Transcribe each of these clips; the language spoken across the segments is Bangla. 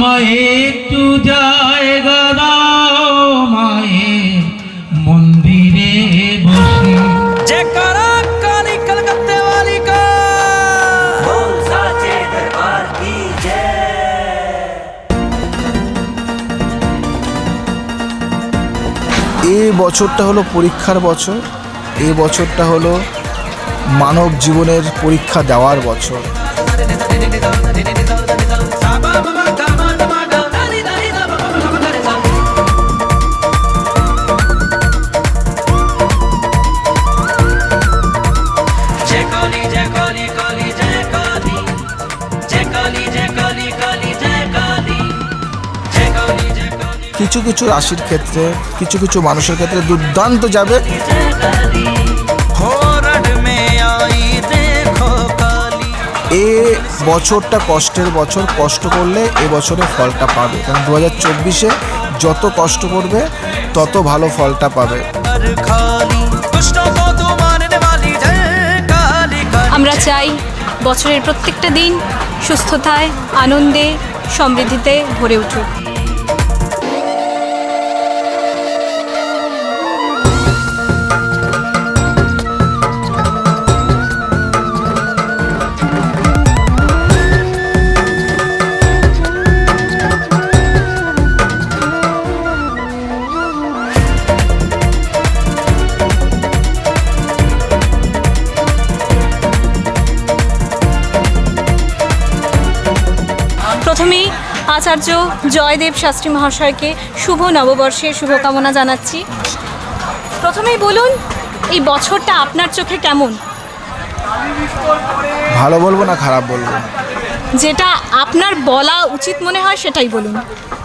আমায় একটু জায়গা দাও মায়ের মন্দিরে বসি जयकारा काली कलकत्ते वाली का बोल साचे दरबार की जय এই বছরটা হলো পরীক্ষার বছর এই বছরটা হলো মানব জীবনের পরীক্ষা দেওয়ার বছর কিছু কিছু রাশির ক্ষেত্রে, কিছু কিছু মানুষের ক্ষেত্রে দুর্দান্ত যাবে। এ বছরটা কষ্টের বছর, কষ্ট করলে এ বছরে ফলটা পাবে। কারণ দু হাজার চব্বিশে যত কষ্ট করবে, তত ভালো ফলটা পাবে। আমরা চাই বছরের প্রত্যেকটা দিন সুস্থতায়, আনন্দে, সমৃদ্ধিতে ভরে উঠুক। আচার্য জয়দেব শাস্ত্রী মহাশয়কে শুভ নববর্ষের শুভকামনা জানাচ্ছি। প্রথমেই বলুন এই বছরটা আপনার চোখে কেমন? ভালো বলব না খারাপ বলব? যেটা আপনার বলা উচিত মনে হয় সেটাই বলুন।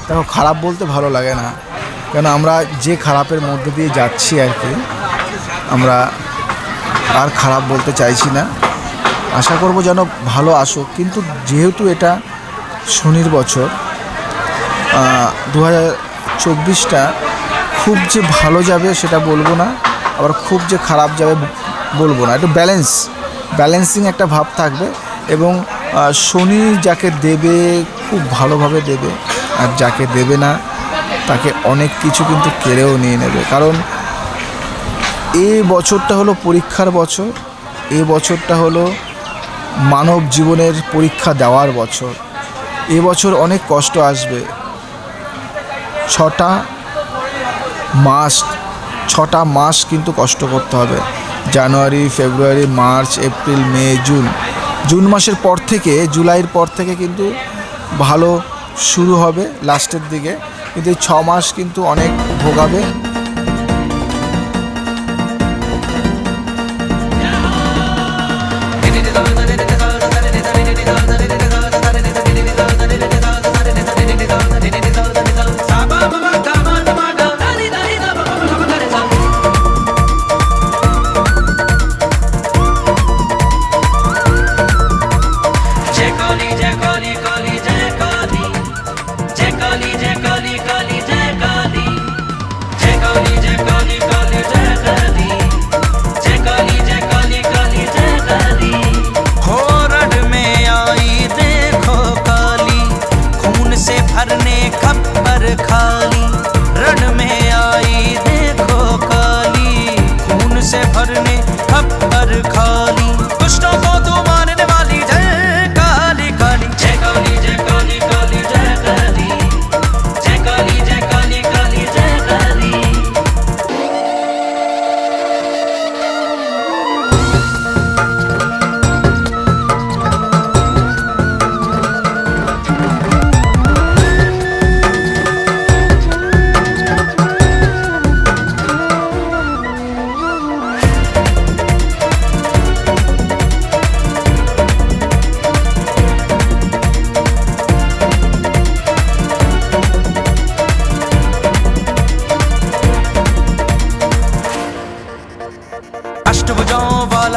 দেখো খারাপ বলতে ভালো লাগে না। কেন আমরা যে খারাপের মধ্যে দিয়ে যাচ্ছি আর কি আমরা আর খারাপ বলতে চাইছি না। আশা করব যেন ভালো আসুক কিন্তু যেহেতু এটা শনির বছর দু হাজার চব্বিশটা খুব যে ভালো যাবে সেটা বলব না, আবার খুব যে খারাপ যাবে বলব না। একটু ব্যালেন্স ব্যালেন্সিং একটা ভাব থাকবে এবং শনি যাকে দেবে খুব ভালোভাবে দেবে, আর যাকে দেবে না, তাকে অনেক কিছু কিন্তু কেড়েও নিয়ে নেবে। কারণ এই বছরটা হলো পরীক্ষার বছর, এ বছরটা হলো মানব জীবনের পরীক্ষা দেওয়ার বছর। এ বছর অনেক কষ্ট আসবে ছটা মাস ছটা মাস কিন্তু কষ্ট করতে হবে। জানুয়ারি, ফেব্রুয়ারি, মার্চ, এপ্রিল, মে, জুন। জুন মাসের পর থেকে, জুলাইয়ের পর থেকে কিন্তু ভালো শুরু হবে লাস্টের দিকে। কিন্তু ছ মাস কিন্তু অনেক ভোগাবে।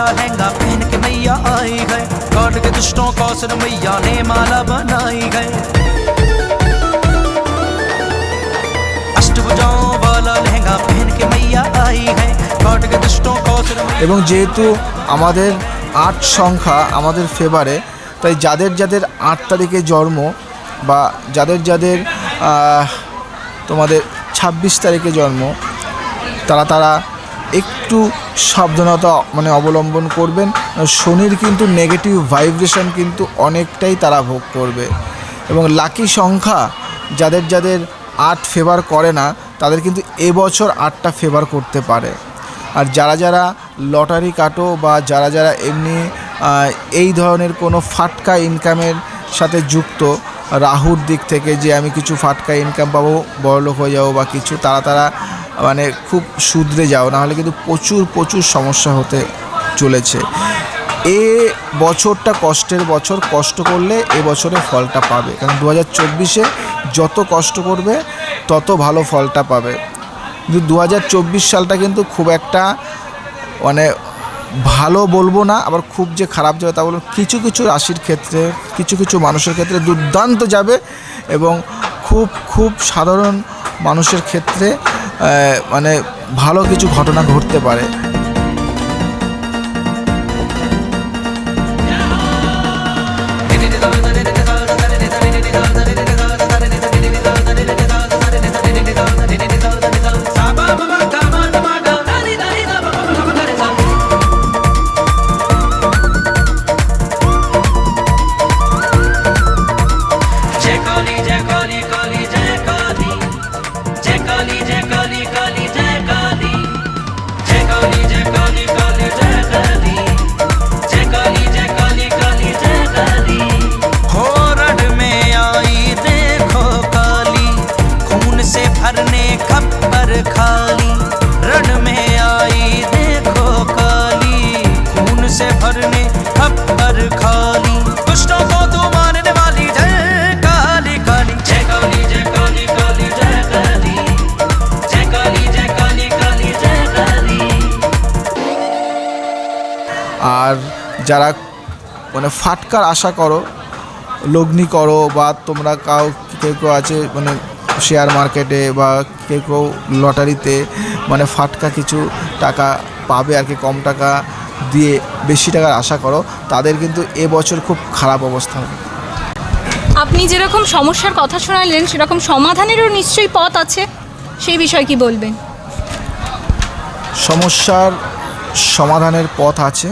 लहंगा पहन के मैया आई है काट के दुष्टों को सिर मैया ने माला बनाई है अष्टभुजाओं वाला लहंगा पहन के मैया आई है काट के दुष्टों को सिर मैया এবং যেহেতু আমাদের আট সংখ্যা আমাদের ফেভারে তাই যাদের যাদের আট তারিখে জন্ম বা যাদের যাদের আহ, তোমাদের ছাব্বিশ তারিখে জন্ম তারা তারা একটু সাবধানতা মানে অবলম্বন করবেন। শনির কিন্তু নেগেটিভ ভাইব্রেশন কিন্তু অনেকটাই তারা ভোগ করবে। এবং লাকি সংখ্যা যাদের যাদের আট ফেভার করে না, তাদের কিন্তু এবছর আটটা ফেভার করতে পারে। আর যারা যারা লটারি কাটো বা যারা যারা এমনি এই ধরনের কোনো ফাটকা ইনকামের সাথে যুক্ত, রাহুর দিক থেকে যে আমি কিছু ফাটকা ইনকাম পাবো, বড়লোক হয়ে যাব বা কিছু, তারা তারা মানে খুব শুধরে যাও, নাহলে কিন্তু প্রচুর প্রচুর সমস্যা হতে চলেছে। এ বছরটা কষ্টের বছর, কষ্ট করলে এ বছরে ফলটা পাবে। কারণ দু হাজার চব্বিশে যত কষ্ট করবে, তত ভালো ফলটা পাবে। কিন্তু দু হাজার চব্বিশ সালটা কিন্তু খুব একটা মানে ভালো বলব না, আবার খুব যে খারাপ যাবে তা বলব কিছু কিছু রাশির ক্ষেত্রে, কিছু কিছু মানুষের ক্ষেত্রে দুর্দান্ত যাবে এবং খুব খুব সাধারণ মানুষের ক্ষেত্রে মানে ভালো কিছু ঘটনা ঘটতে পারে। खून से भरने खप्पर खाली दुष्टों को तू मारने वाली जय काली काली जय काली जय काली काली जय काली जय काली जय काली काली जय काली আর যারা মানে ফাটকার আশা করো লগ্নি করো বা তোমরা কাউ কেউ কেউ আছে মানে শেয়ার মার্কেটে বা কেউ কেউ লটারিতে মানে ফাটকা কিছু টাকা পাবে আর কি কম টাকা দিয়ে বেশি টাকার আশা করো তাদের কিন্তু এবছর খুব খারাপ অবস্থা হবে। আপনি যেরকম সমস্যার কথা শোনালেন সেরকম সমাধানেরও নিশ্চয়ই পথ আছে। সেই বিষয়ে কি বলবেন? সমস্যার সমাধানের পথ আছে।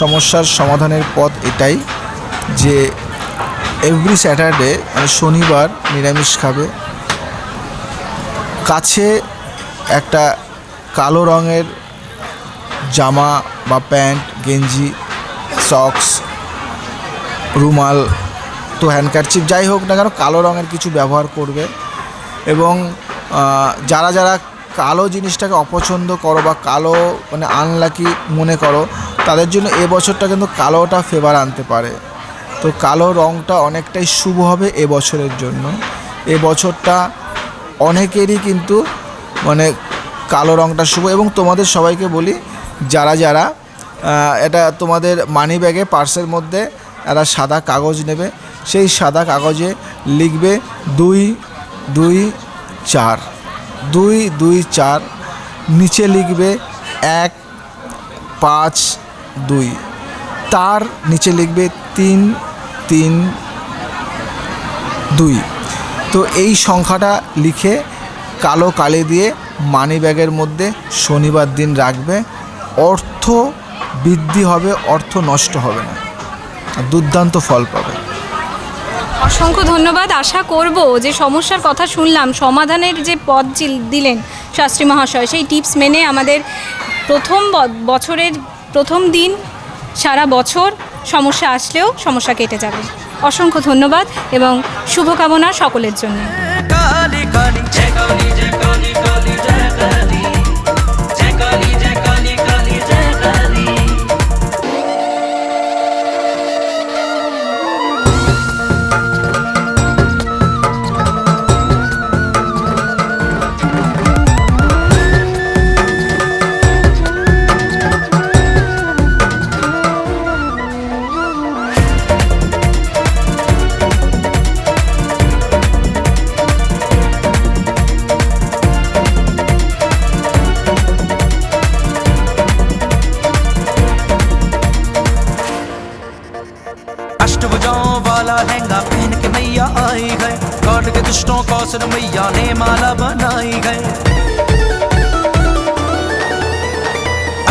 সমস্যার সমাধানের পথ এটাই যে এভরি স্যাটারডে মানে শনিবার নিরামিষ খাবে। কাছে একটা কালো রঙের জামা বা প্যান্ট, গেঞ্জি সক্স রুমাল, তো হ্যান্ডকারচিপ যাই হোক না কেন কালো রঙের কিছু ব্যবহার করবে। এবং যারা যারা কালো জিনিসটাকে অপছন্দ করো বা কালো মানে আনলাকি মনে করো, তাদের জন্য এ বছরটা কিন্তু কালোটা ফেভার আনতে পারে। তো কালো রঙটা অনেকটাই শুভ হবে এ বছরের জন্য। এ বছরটা অনেকেরই কিন্তু মানে কালো রঙটা শুভ। এবং তোমাদের সবাইকে বলি যারা যারা এটা তোমাদের মানি ব্যাগে পার্সের মধ্যে একটা সাদা কাগজ নেবে। সেই সাদা কাগজে লিখবে দুই দুই, চার, দুই দুই, চার, নিচে লিখবে এক, পাঁচ, দুই। তার নিচে লিখবে তিন তিন, দুই। তো এই সংখ্যাটা লিখে কালো কালি দিয়ে মানি ব্যাগের মধ্যে শনিবার দিন রাখবে। অর্থ বৃদ্ধি হবে অর্থ নষ্ট হবে না। দুর্দান্ত ফল পাবে। অসংখ্য ধন্যবাদ। আশা করব যে সমস্যার কথা শুনলাম সমাধানের যে পথ দিলেন শাস্ত্রী মহাশয় সেই টিপস মেনে আমাদের প্রথম ব- বছরের প্রথম দিন সারা বছর সমস্যা আসলেও সমস্যা কেটে যাবে। অসংখ্য ধন্যবাদ এবং শুভকামনা সকলের জন্য। है काट के दुष्टों का सुर मैया ने माला बनाई है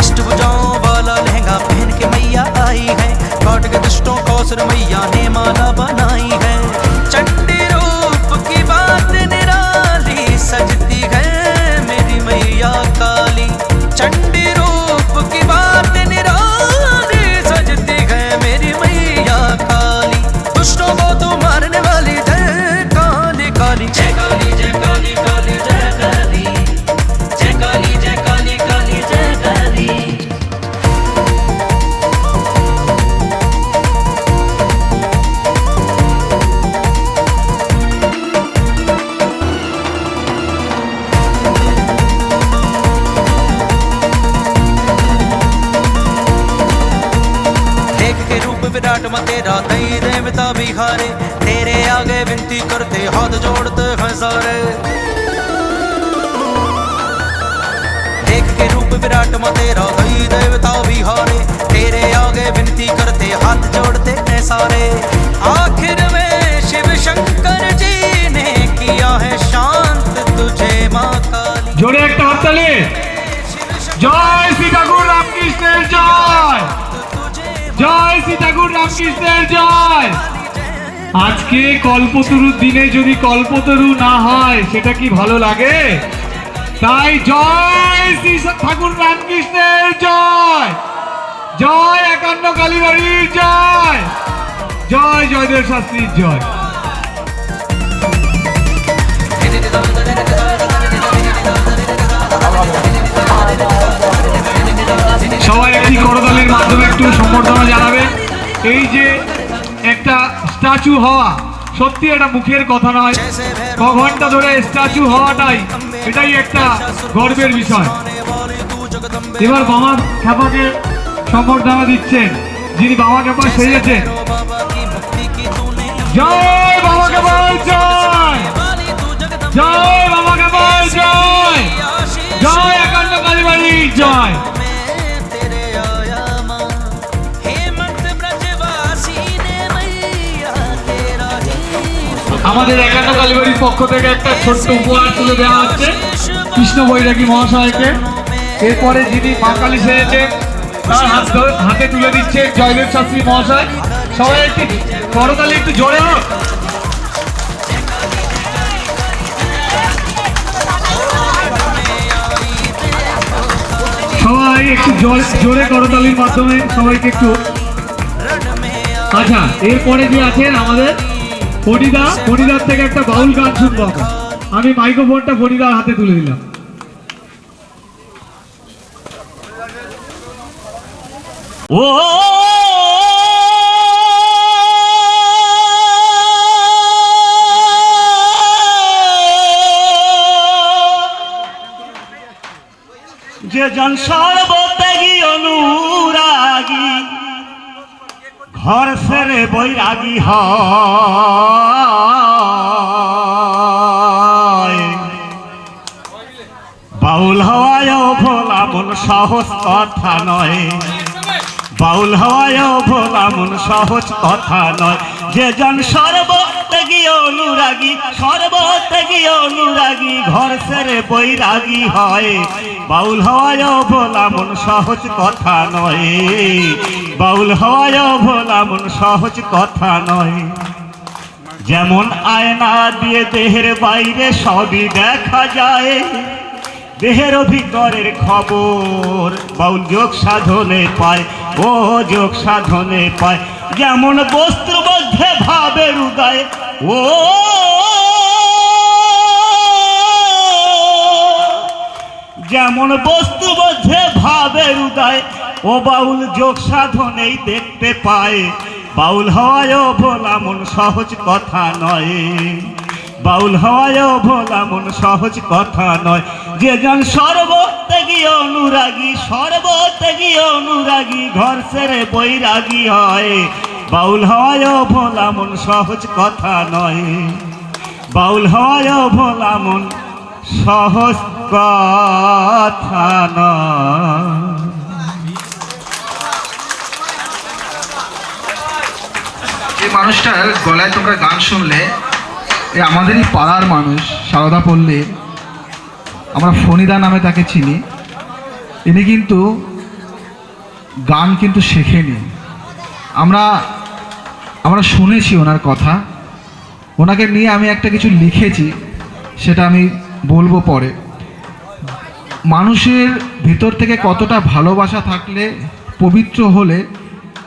अष्टभुजाओं वाला लहंगा पहन के मैया आई है काट के दुष्टों का सुर मैया ने माला बनाई है देवता बिहारे तेरे आगे विनती करते हाथ जोड़ते हैं सारे देख के रूप विराट में तेरा दई देवता बिहारे तेरे आगे विनती करते हाथ जोड़ते हैं सारे आखिर में আজকে কল্পতরুর দিনে যদি কল্পতরু না হয়, সেটা কি ভালো লাগে? তাই জয় শ্রী ঠাকুর রামকৃষ্ণের জয়। জয় একান্ন কালীবাড়ির জয়। জয় জয়দেব শাস্ত্রীর জয়। সবাই একটি করতালির মাধ্যমে একটু সম্বর্ধনা জানাবে এই যে একটা স্ট্যাচু হওয়া, সত্যি এটা মুখের কথা নয়। ক ঘণ্টা ধরে স্ট্যাচু হওয়াটাই, এটাই একটা গর্বের বিষয়। এবার বাবা খ্যাপাকে সম্বর্ধনা দিচ্ছেন, যিনি বাবা খ্যাপা সেজেছেন। জয় বাবা খ্যাপা জয়! জয়! আমাদের একান্ন কালীবাড়ির পক্ষ থেকে একটা ছোট্ট উপহার তুলে দেওয়া হচ্ছে কৃষ্ণ বৈরাগী মহাশয়কে। এরপরে যিনি কালী সেরেছেন তার হাত হাতে তুলে দিচ্ছে জয়দেব শাস্ত্রী মহাশয়। সবাই একটি করতালি একটু জোরে হোক। সবাই একটু জোর- জোরে করতালির মাধ্যমে সবাইকে একটু। আচ্ছা এরপরে যে আছেন আমাদের ফরিদা ফরিদার থেকে একটা বাউল গান শুনব আমরা। আমি মাইক্রোফোনটা ফরিদার হাতে তুলে দিলাম ও যে জন সর্বত্যাগী অনুরাগী ঘর সেরে বৈরাগী হয়। বাউল হওয়ায় ভোলা মন সহজ কথা নয়। বাউল হওয়ায় ভোলা সহজ কথা নয়। যে জন সর্বত্যাগী অনুরাগী সর্বত্যাগী অনুরাগী ঘর সেরে বৈরাগী হয়। বাউল হওয়ায় ভোলা সহজ কথা নয়। বাউল হওয়ায় ভোলা মন সহজ কথা নয়। যেমন আয়না দিয়ে দেহের বাইরে সবই দেখা যায়। দেহের ভিতরের খবর বাউল যোগ সাধনে পায়, ও যোগ সাধনে পায়। যেমন বস্ত্র মধ্যে ভাবের উদয় ও যেমন বস্তু মধ্যে ভাবের উদয় ও বাউল যোগ সাধনেই দেখতে পায়। বাউল হওয়ায় ভোলা মন সহজ কথা নয়। বাউল হওয়ায় ভোলা মন সহজ কথা নয়। যে জন সর্বত্যাগী অনুরাগী সর্বত্যাগী অনুরাগী, ঘর সেরে বৈরাগী হয়। বাউল হওয়ায় ভোলা মন সহজ কথা নয়। বাউল হয় ভোলা মন সহজ কথা নয়। যে মানুষটার গলায় তোমরা গান শুনলে, এ আমাদেরই পাড়ার মানুষ, সারদা পল্লীর আমরা ফণিদা নামে তাকে চিনি। ইনি কিন্তু গান কিন্তু শেখেনি। আমরা আমরা শুনেছি ওনার কথা। ওনাকে নিয়ে আমি একটা কিছু লিখেছি, সেটা আমি বলব পরে। মানুষের ভিতর থেকে কতটা ভালোবাসা থাকলে পবিত্র হলে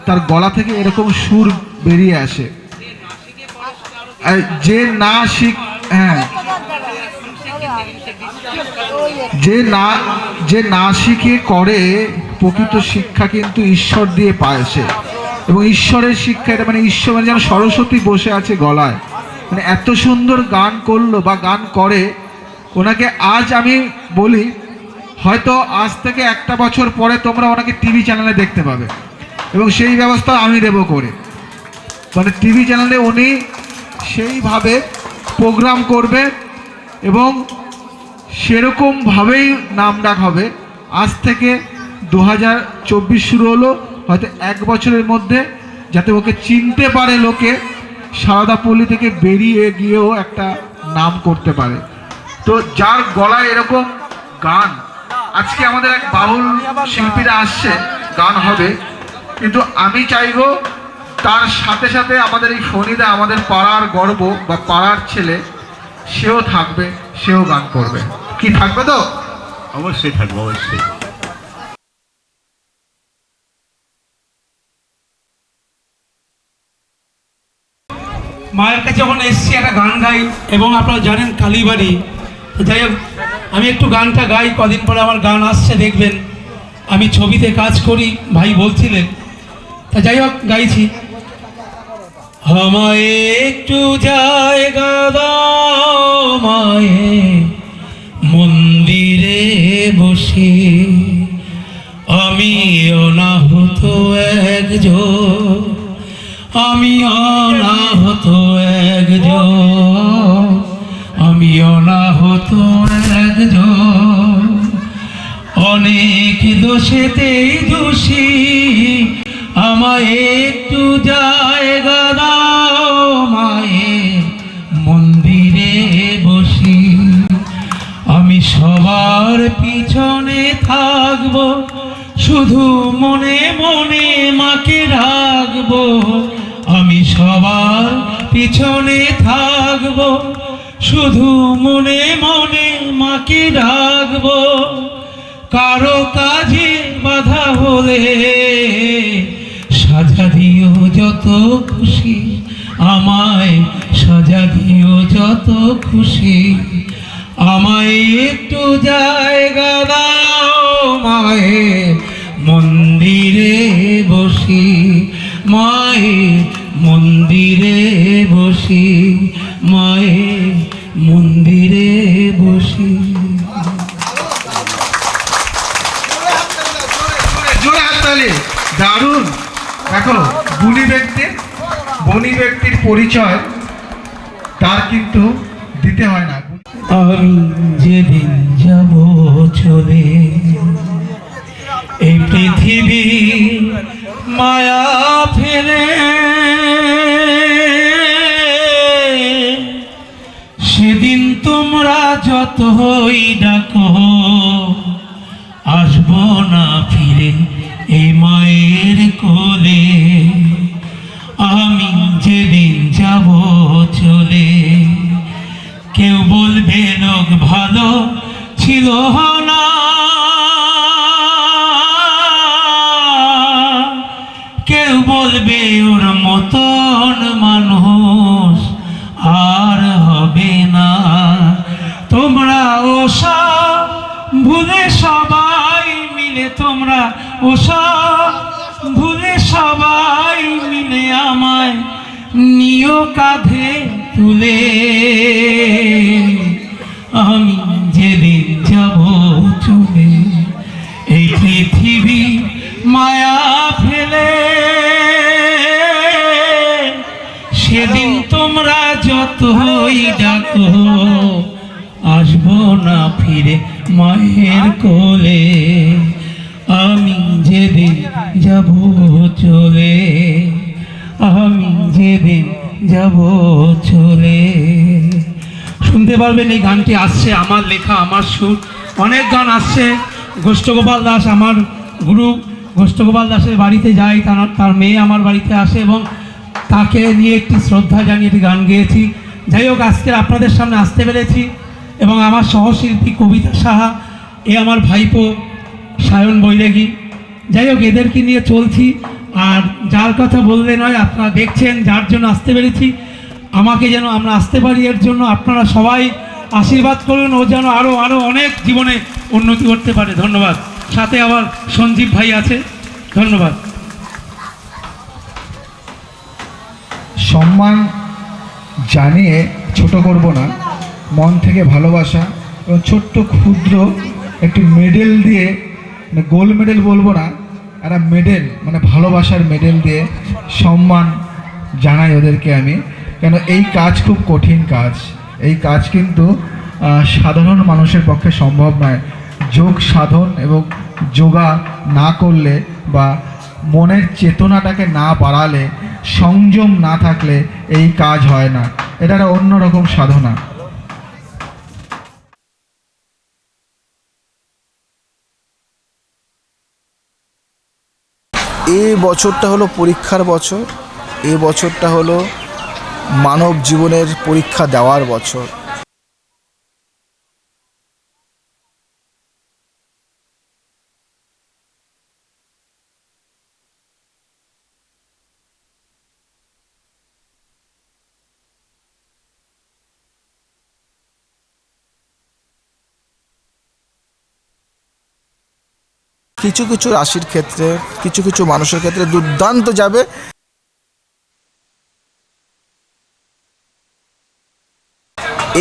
তার গলা থেকে এরকম সুর বেরিয়ে আসে। যে না শিখ হ্যাঁ। যে না যে না শিখে করে, প্রকৃত শিক্ষা কিন্তু ঈশ্বর দিয়ে পায় সে। এবং ঈশ্বরের শিক্ষা এটা মানে ঈশ্বর মানে যেন সরস্বতী বসে আছে গলায়। মানে এত সুন্দর গান করল বা গান করে, ওনাকে আজ আমি বলি, হয়তো আজ থেকে একটা বছর পরে তোমরা ওনাকে টিভি চ্যানেলে দেখতে পাবে। এবং সেই ব্যবস্থা আমি দেব করে। মানে টিভি চ্যানেলে উনি সেইভাবে প্রোগ্রাম করবে এবং সেরকমভাবেই নাম ডাক হবে। আজ থেকে দু হাজার চব্বিশ শুরু হলো, হয়তো এক বছরের মধ্যে, যাতে ওকে চিনতে পারে লোকে সারদাপল্লী থেকে বেরিয়ে গিয়েও একটা নাম করতে পারে। তো যার গলায় এরকম গান, আজকে আমাদের এক বাউল শিল্পীরা আসছে, গান হবে। কিন্তু আমি চাইব তার সাথে সাথে আমাদের এই ফণিদা আমাদের পাড়ার গর্ব বা পাড়ার ছেলে সেও থাকবে সেও গান করবে। কি থাকবে তো? অবশ্যই থাকবে অবশ্যই। মায়ের কাছে যখন এসছি একটা গান গাই এবং আপনারা জানেন কালীবাড়ি। যাই হোক আমি একটু গানটা গাই কদিন পরে আমার গান আসছে দেখবেন। আমি ছবিতে কাজ করি ভাই বলছিলেন তা যাই হোক গাইছি। আমায় একটু জায়গা দাও মায়ে মন্দিরে বসে। আমি অনাহত একজন, আমি অনাহত একজন, আমি অনাহত একজন। অনেক দোষেতেই দোষী আমায় একটু জায়গা দাও মায়ে মন্দিরে বসি। আমি সবার পিছনে থাকব, শুধু মনে মনে মাকে রাখব। আমি সবার পিছনে থাকব, শুধু মনে মনে মাকে রাখব। কারও কাজে বাধা হলে সাজা দিও যত খুশি, আমায় সাজা দিও যত খুশি। আমায় একটু জায়গা দাও মায়ে মন্দিরে বসি, মায়ে মন্দিরে বসি, মায়ে মন্দিরে গুণী ব্যক্তি, বনি ব্যক্তির পরিচয় তার কিন্তু দিতে হয় না। আমি যেদিন যাব চলে, এই পৃথিবী মায়া ফেলে। সেদিন তোমরা যতই ডাকো, আসব না ফিরে। মতন মানুষ আর হবে না। তোমরা ওসা ভুলে সবাই মিলে তোমরা ওসা ভুলে সবাই মিলে আমায় নিও কাঁধে তুলে। আমি মায়ের কোলে আমি যেদিন যাব চলে আমি যেদিন যাব চলে। শুনতে পারবেন এই গানটি আসছে আমার লেখা আমার সুর। অনেক গান আসছে। গোষ্ঠগোপাল দাস আমার গুরু গোষ্ঠগোপাল দাসের বাড়িতে যাই তার তার মেয়ে আমার বাড়িতে আসে এবং তাকে নিয়ে একটি শ্রদ্ধা জানিয়ে একটি গান গেয়েছি। যাই হোক আজকে আপনাদের সামনে আসতে পেরেছি। এবং আমার সহশিল্পী কবিতা সাহা, এ আমার ভাইপো সায়ন বৈরাগী। যাই হোক, এদেরকে নিয়ে চলছি। আর যার কথা বললে নয়, আপনারা দেখছেন, যার জন্য আসতে পেরেছি। আমাকে যেন আমরা আসতে পারি, এর জন্য আপনারা সবাই আশীর্বাদ করুন। ও যেন আরও আরও অনেক জীবনে উন্নতি করতে পারে। ধন্যবাদ। সাথে আবার সঞ্জীব ভাই আছে। ধন্যবাদ। সম্মান জানিয়ে ছোট করব না। মন থেকে ভালোবাসা এবং ছোট্ট ক্ষুদ্র একটি মেডেল দিয়ে মানে গোল্ড মেডেল বলব না, একটা মেডেল মানে ভালোবাসার মেডেল দিয়ে সম্মান জানাই ওদেরকে আমি। কেন, এই কাজ খুব কঠিন কাজ। এই কাজ কিন্তু সাধারণ মানুষের পক্ষে সম্ভব নয়। যোগ সাধন এবং যোগা না করলে বা মনের চেতনাটাকে না বাড়ালে, সংযম না থাকলে এই কাজ হয় না। এটা একটা অন্যরকম সাধনা। এই বছরটা হলো পরীক্ষার বছর এ বছরটা হলো মানব জীবনের পরীক্ষা দেওয়ার বছর। কিছু কিছু রাশির ক্ষেত্রে, কিছু কিছু মানুষের ক্ষেত্রে দুর্দান্ত যাবে।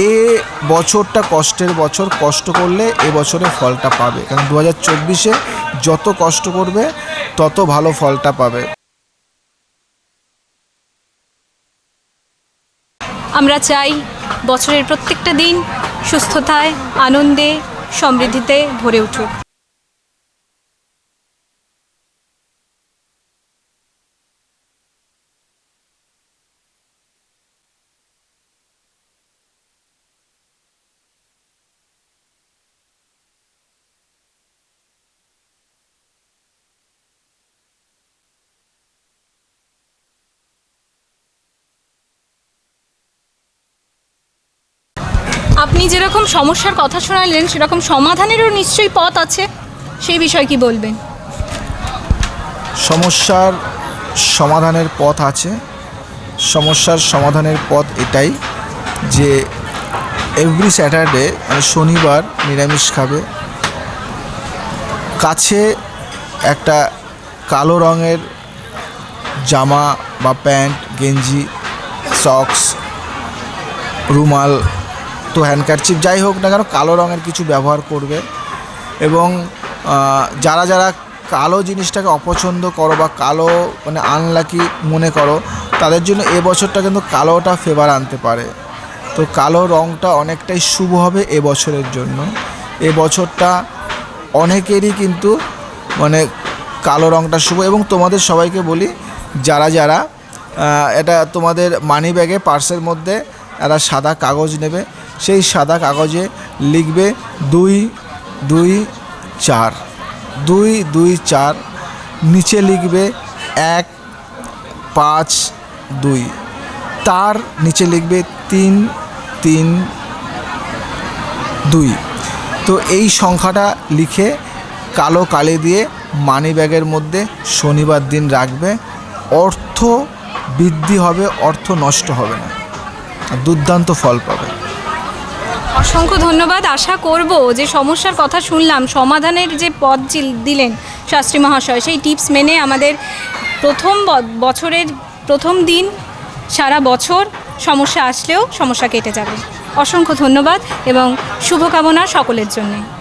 এ বছরটা কষ্টের বছর, কষ্ট করলে এ বছরে ফলটা পাবে। কারণ দু হাজার চব্বিশে যত কষ্ট করবে, তত ভালো ফলটা পাবে। আমরা চাই বছরের প্রত্যেকটা দিন সুস্থতায়, আনন্দে, সমৃদ্ধিতে ভরে উঠুক। আপনি যেরকম সমস্যার কথা শোনালেন, সেরকম সমাধানেরও নিশ্চয়ই পথ আছে। সেই বিষয়ে কি বলবেন? সমস্যার সমাধানের পথ আছে। সমস্যার সমাধানের পথ এটাই যে এভরি স্যাটারডে মানে শনিবার নিরামিষ খাবে। কাছে একটা কালো রঙের জামা বা প্যান্ট, গেঞ্জি সক্স রুমাল তো হ্যান্ডকারচিপ যাই হোক না কেন, কালো রঙের কিছু ব্যবহার করবে। এবং যারা যারা কালো জিনিসটাকে অপছন্দ করো বা কালো মানে আনলাকি মনে করো, তাদের জন্য এ বছরটা কিন্তু কালোটা ফেভার আনতে পারে। তো কালো রঙটা অনেকটাই শুভ হবে এ বছরের জন্য। এ বছরটা অনেকেরই কিন্তু মানে কালো রঙটা শুভ। এবং তোমাদের সবাইকে বলি, যারা যারা এটা তোমাদের মানি ব্যাগে পার্সের মধ্যে একটা সাদা কাগজ নেবে। সেই সাদা কাগজে লিখবে দুই দুই, চার। দুই দুই, চার। নিচে লিখবে এক, পাঁচ, দুই। তার নিচে লিখবে তিন তিন, দুই। তো এই সংখ্যাটা লিখে কালো কালি দিয়ে মানি ব্যাগের মধ্যে শনিবার দিন রাখবে। অর্থ বৃদ্ধি হবে, অর্থ নষ্ট হবে না। দুর্দান্ত ফল পাবে। অসংখ্য ধন্যবাদ। আশা করব যে সমস্যার কথা শুনলাম, সমাধানের যে পথ দিলেন শাস্ত্রী মহাশয়, সেই টিপস মেনে আমাদের প্রথম বছরের প্রথম দিন, সারা বছর সমস্যা আসলেও সমস্যা কেটে যাবে। অসংখ্য ধন্যবাদ এবং শুভকামনা সকলের জন্যে।